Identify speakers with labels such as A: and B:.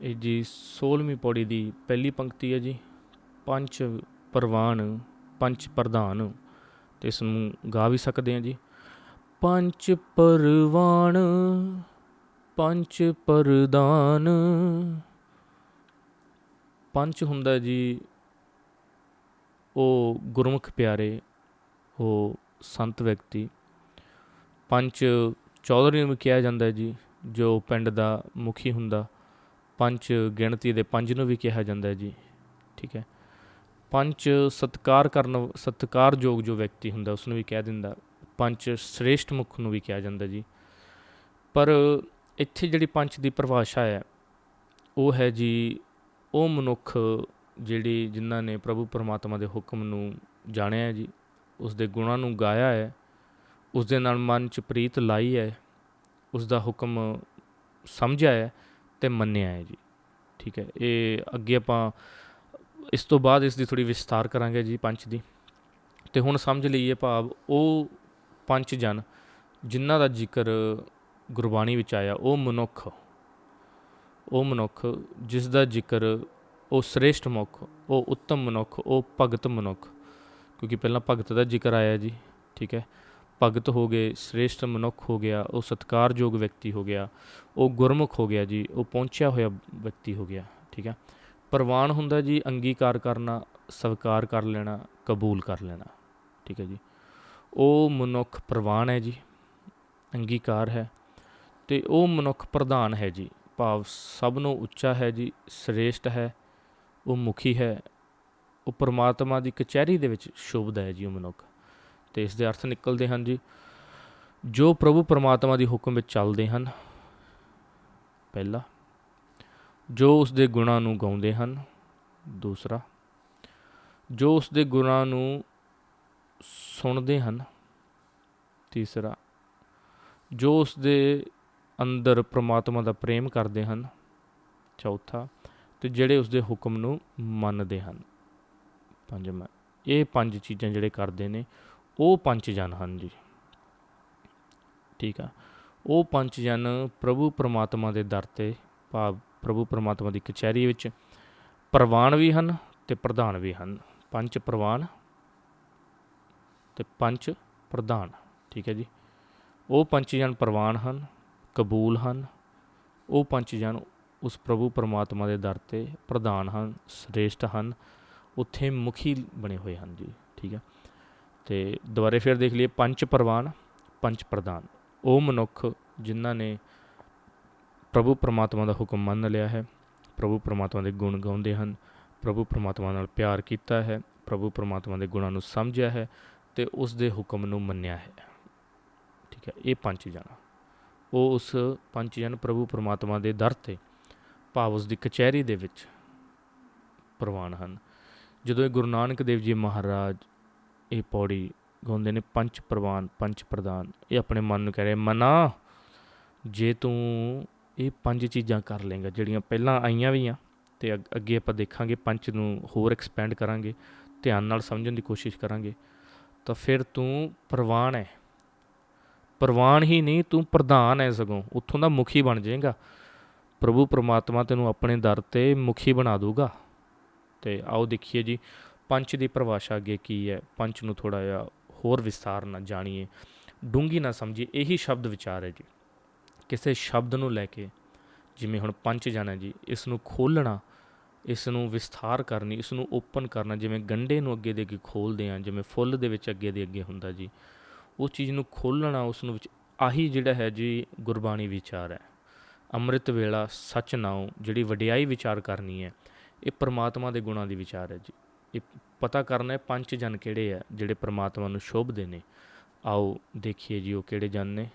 A: ਇਹ ਜੀ 16ਵੀਂ ਪੌੜੀ ਦੀ ਪਹਿਲੀ ਪੰਕਤੀ ਹੈ ਜੀ। ਪੰਜ ਪ੍ਰਵਾਨ, ਪੰਜ ਪ੍ਰਧਾਨ, ਤੇ ਇਸ ਨੂੰ ਗਾ ਵੀ ਸਕਦੇ ਹਾਂ ਜੀ। ਪੰਜ ਪਰਵਾਨ, ਪੰਜ ਪ੍ਰਦਾਨ ਪੰਜ ਹੁੰਦਾ ਜੀ, ਉਹ ਗੁਰਮੁਖ ਪਿਆਰੇ, ਉਹ ਸੰਤ ਵਿਅਕਤੀ। ਪੰਜ ਚੌਧਰੀ ਨੂੰ ਵੀ ਕਿਹਾ ਜਾਂਦਾ ਜੀ, ਜੋ ਪਿੰਡ ਦਾ ਮੁਖੀ ਹੁੰਦਾ। ਪੰਜ ਗਿਣਤੀ ਦੇ ਪੰਜ ਨੂੰ ਵੀ ਕਿਹਾ ਜਾਂਦਾ ਹੈ ਜੀ, ਠੀਕ ਹੈ। ਪੰਜ ਸਤਕਾਰ ਕਰਨ, ਸਤਿਕਾਰਯੋਗ ਜੋ ਵਿਅਕਤੀ ਹੁੰਦਾ ਉਸ ਨੂੰ ਵੀ ਕਹਿ ਦਿੰਦਾ, ਪੰਜ ਸ੍ਰੇਸ਼ਟ ਮੁਖ ਨੂੰ ਵੀ ਕਿਹਾ ਜਾਂਦਾ ਜੀ। ਪਰ ਇੱਥੇ ਜਿਹੜੀ ਪੰਜ ਦੀ ਪਰਿਭਾਸ਼ਾ ਹੈ, ਉਹ ਹੈ ਜੀ, ਉਹ ਮਨੁੱਖ ਜਿਹੜੀ ਜਿਨ੍ਹਾਂ ਨੇ ਪ੍ਰਭੂ ਪਰਮਾਤਮਾ ਦੇ ਹੁਕਮ ਨੂੰ ਜਾਣਿਆ ਹੈ ਜੀ ਉਸ ਦੇ ਗੁਣਾਂ ਨੂੰ ਗਾਇਆ ਹੈ ਉਸ ਦੇ ਨਾਲ ਮਨ 'ਚ ਪ੍ਰੀਤ ਲਾਈ ਹੈ ਉਸ ਦਾ ਹੁਕਮ ਸਮਝਿਆ ਹੈ ਤੇ ਮੰਨਿਆ ਹੈ ਜੀ। ਠੀਕ ਹੈ, ਇਹ ਅੱਗੇ ਆਪਾਂ ਇਸ ਤੋਂ ਬਾਅਦ ਇਸ ਦੀ ਥੋੜੀ ਵਿਸਥਾਰ ਕਰਾਂਗੇ ਜੀ ਪੰਜ ਦੀ। ਤੇ ਹੁਣ ਸਮਝ ਲਈਏ ਭਾਵ ਉਹ ਪੰਜ ਜਨ ਜਿਨ੍ਹਾਂ ਦਾ ਜ਼ਿਕਰ ਗੁਰਬਾਣੀ ਵਿੱਚ ਆਇਆ, ਉਹ ਮਨੁੱਖ ਉਹ ਮਨੁੱਖ ਜਿਸ ਦਾ ਜ਼ਿਕਰ ਉਹ ਸ੍ਰੇਸ਼ਟ ਮਨੁੱਖ, ਉਹ ਉੱਤਮ ਮਨੁੱਖ, ਉਹ ਭਗਤ ਮਨੁੱਖ, ਕਿਉਂਕਿ ਪਹਿਲਾਂ ਭਗਤ ਦਾ ਜ਼ਿਕਰ ਆਇਆ ਜੀ। ਠੀਕ ਹੈ ਭਗਤ ਹੋ ਗਏ, ਸ੍ਰੇਸ਼ਟ ਮਨੁੱਖ ਹੋ ਗਿਆ, ਉਹ ਸਤਕਾਰਯੋਗ ਵਿਅਕਤੀ ਹੋ ਗਿਆ, ਉਹ ਗੁਰਮੁਖ ਹੋ ਗਿਆ ਜੀ, ਉਹ ਪਹੁੰਚਿਆ ਹੋਇਆ ਵਿਅਕਤੀ ਹੋ ਗਿਆ, ਠੀਕ ਹੈ। ਪ੍ਰਵਾਨ ਹੁੰਦਾ ਜੀ, ਅੰਗੀਕਾਰ ਕਰਨਾ, ਸਵੀਕਾਰ ਕਰ ਲੈਣਾ, ਕਬੂਲ ਕਰ ਲੈਣਾ, ਠੀਕ ਹੈ ਜੀ। ਉਹ ਮਨੁੱਖ ਪ੍ਰਵਾਨ ਹੈ ਜੀ, ਅੰਗੀਕਾਰ ਹੈ ਤੇ ਉਹ ਮਨੁੱਖ ਪ੍ਰਧਾਨ ਹੈ ਜੀ। ਭਾਵ ਸਭ ਨੂੰ ਉੱਚਾ ਹੈ ਜੀ, ਸ੍ਰੇਸ਼ਟ ਹੈ, ਉਹ ਮੁਖੀ ਹੈ, ਉਹ ਪਰਮਾਤਮਾ ਦੀ ਕਚਹਿਰੀ ਦੇ ਵਿੱਚ ਸ਼ੁਭਦਾ ਹੈ ਜੀ ਉਹ ਮਨੁੱਖ। ਤੇ ਇਸ ਦੇ ਅਰਥ ਨਿਕਲਦੇ ਹਨ ਜੀ, ਜੋ ਪ੍ਰਭੂ ਪਰਮਾਤਮਾ ਦੀ ਹੁਕਮ ਵਿੱਚ ਚੱਲਦੇ ਹਨ, ਪਹਿਲਾ, ਜੋ ਉਸ ਦੇ ਗੁਣਾਂ ਨੂੰ ਗਾਉਂਦੇ ਹਨ, ਦੂਸਰਾ, ਜੋ ਉਸ ਦੇ ਗੁਣਾਂ ਨੂੰ ਸੁਣਦੇ ਹਨ, ਤੀਸਰਾ, ਜੋ ਉਸ ਦੇ ਅੰਦਰ ਪ੍ਰਮਾਤਮਾ ਦਾ ਪ੍ਰੇਮ ਕਰਦੇ ਹਨ, ਚੌਥਾ, ਤੇ ਜਿਹੜੇ ਉਸ ਦੇ ਹੁਕਮ ਨੂੰ ਮੰਨਦੇ ਹਨ। ਪੰਜਵਾਂ, ਇਹ ਪੰਜ ਚੀਜ਼ਾਂ ਜਿਹੜੇ ਕਰਦੇ ਨੇ ਉਹ ਪੰਜ ਜਨ ਹਨ ਜੀ। ਠੀਕ ਆ। ਉਹ ਪੰਜ ਜਨ ਪ੍ਰਭੂ ਪਰਮਾਤਮਾ ਦੇ ਦਰ ਤੇ, ਭਾਵ ਪ੍ਰਭੂ ਪਰਮਾਤਮਾ ਦੀ ਕਚਹਿਰੀ ਵਿੱਚ ਪ੍ਰਵਾਨ ਵੀ ਹਨ ਤੇ ਪ੍ਰਧਾਨ ਵੀ ਹਨ। ਪੰਜ ਪ੍ਰਵਾਨ ਤੇ ਪੰਜ ਪ੍ਰਧਾਨ। ਠੀਕ ਹੈ ਜੀ। ਉਹ ਪੰਜ ਜਨ ਪ੍ਰਵਾਨ ਹਨ, ਕਬੂਲ ਹਨ। ਉਹ ਪੰਜ ਜਨ ਉਸ ਪ੍ਰਭੂ ਪਰਮਾਤਮਾ ਦੇ ਦਰ ਤੇ ਪ੍ਰਧਾਨ ਹਨ, ਸ੍ਰੇਸ਼ਟ ਹਨ। ਉੱਥੇ ਮੁਖੀ ਬਣੇ ਹੋਏ ਹਨ ਜੀ। ਠੀਕ ਹੈ। ਤੇ ਦੁਬਾਰੇ ਫਿਰ ਦੇਖ ਲਈਏ ਪੰਜ ਪ੍ਰਵਾਨ, ਪੰਜ ਪ੍ਰਧਾਨ। ਉਹ ਮਨੁੱਖ ਜਿਨ੍ਹਾਂ ਨੇ ਪ੍ਰਭੂ ਪਰਮਾਤਮਾ ਦਾ ਹੁਕਮ ਮੰਨ ਲਿਆ ਹੈ, ਪ੍ਰਭੂ ਪਰਮਾਤਮਾ ਦੇ ਗੁਣ ਗਾਉਂਦੇ ਹਨ, ਪ੍ਰਭੂ ਪਰਮਾਤਮਾ ਨਾਲ ਪਿਆਰ ਕੀਤਾ ਹੈ, ਪ੍ਰਭੂ ਪਰਮਾਤਮਾ ਦੇ ਗੁਣਾਂ ਨੂੰ ਸਮਝਿਆ ਹੈ ਤੇ ਉਸ ਦੇ ਹੁਕਮ ਨੂੰ ਮੰਨਿਆ ਹੈ। ਠੀਕ ਹੈ, ਇਹ ਪੰਜ ਜਨ ਉਹ ਉਸ ਪੰਜ ਜਨ ਪ੍ਰਭੂ ਪਰਮਾਤਮਾ ਦੇ ਦਰ ਤੇ ਭਾਵ ਉਸ ਦੀ ਕਚਹਿਰੀ ਦੇ ਵਿੱਚ ਪ੍ਰਵਾਨ ਹਨ। ਜਦੋਂ ਇਹ ਗੁਰੂ ਨਾਨਕ ਦੇਵ ਜੀ ਮਹਾਰਾਜ ਇਹ ਪੌੜੀ ਗਾਉਂਦੇ ਨੇ ਪੰਜ ਪ੍ਰਵਾਨ, ਪੰਜ ਪ੍ਰਧਾਨ। ਇਹ ਆਪਣੇ ਮਨ ਨੂੰ ਕਹਿ ਰਹੇ, ਮਨਾ, ਜੇ ਤੂੰ ਇਹ ਪੰਜ ਚੀਜ਼ਾਂ ਕਰ ਲੇਗਾ ਜਿਹੜੀਆਂ ਪਹਿਲਾਂ ਆਈਆਂ ਵੀ ਆ, ਤੇ ਅੱਗੇ ਆਪਾਂ ਦੇਖਾਂਗੇ ਪੰਜ ਨੂੰ ਹੋਰ ਐਕਸਪੈਂਡ ਕਰਾਂਗੇ, ਧਿਆਨ ਨਾਲ ਸਮਝਣ ਦੀ ਕੋਸ਼ਿਸ਼ ਕਰਾਂਗੇ, ਤਾਂ ਫਿਰ ਤੂੰ ਪ੍ਰਵਾਨ ਹੈ ਪ੍ਰਵਾਨ ਹੀ ਨਹੀਂ, ਤੂੰ ਪ੍ਰਧਾਨ ਹੈ ਸਗੋਂ। ਉੱਥੋਂ ਦਾ ਮੁਖੀ ਬਣ ਜਾਏਗਾ। ਪ੍ਰਭੂ ਪਰਮਾਤਮਾ ਤੈਨੂੰ ਆਪਣੇ ਦਰ ਤੇ ਮੁਖੀ ਬਣਾ ਦੂਗਾ ਤੇ ਆਓ ਦੇਖੀਏ ਜੀ ਪੰਚ ਦੀ ਪਰਿਭਾਸ਼ਾ ਅੱਗੇ ਕੀ ਹੈ? ਪੰਚ ਨੂੰ ਥੋੜਾ ਜਿਹਾ ਹੋਰ ਵਿਸਥਾਰ ਨਾਲ ਜਾਣੀਏ। ਡੂੰਗੀ ਨਾ ਸਮਝੀਏ, ਇਹੀ ਸ਼ਬਦ ਵਿਚਾਰ ਹੈ ਜੀ। ਕਿਸੇ ਸ਼ਬਦ ਨੂੰ ਲੈ ਕੇ, ਜਿਵੇਂ ਹੁਣ ਪੰਚ ਜਾਣਾ ਜੀ, ਇਸ ਨੂੰ ਖੋਲਣਾ ਇਸ ਨੂੰ ਵਿਸਥਾਰ ਕਰਨੀ, ਇਸ ਨੂੰ ਓਪਨ ਕਰਨਾ, ਜਿਵੇਂ ਗੰਡੇ ਨੂੰ ਅੱਗੇ ਦੇ ਅੱਗੇ ਖੋਲਦੇ ਆ ਜਿਵੇਂ ਫੁੱਲ ਦੇ ਵਿੱਚ ਅੱਗੇ ਦੇ ਅੱਗੇ ਹੁੰਦਾ ਜੀ, ਉਹ ਚੀਜ਼ ਨੂੰ ਖੋਲਣਾ ਉਸ ਨੂੰ ਵਿੱਚ ਆਹੀ ਜਿਹੜਾ ਹੈ ਜੀ, ਗੁਰਬਾਣੀ ਵਿਚਾਰ ਹੈ। ਅੰਮ੍ਰਿਤ ਵੇਲਾ ਸੱਚ ਨਾਉ, ਜਿਹੜੀ ਵਡਿਆਈ ਵਿਚਾਰ ਕਰਨੀ ਹੈ, ਇਹ ਪ੍ਰਮਾਤਮਾ ਦੇ ਗੁਣਾਂ ਦੀ ਵਿਚਾਰ ਹੈ ਜੀ। ਪਤਾ ਕਰਨਾ ਹੈ ਪੰਜ ਜਨ ਕਿਹੜੇ ਆ, ਜਿਹੜੇ ਪ੍ਰਮਾਤਮਾ ਨੂੰ ਸ਼ੋਭਦੇ ਨੇ। ਆਓ ਦੇਖੀਏ ਜੀ ਉਹ ਕਿਹੜੇ ਜਨ ਨੇ।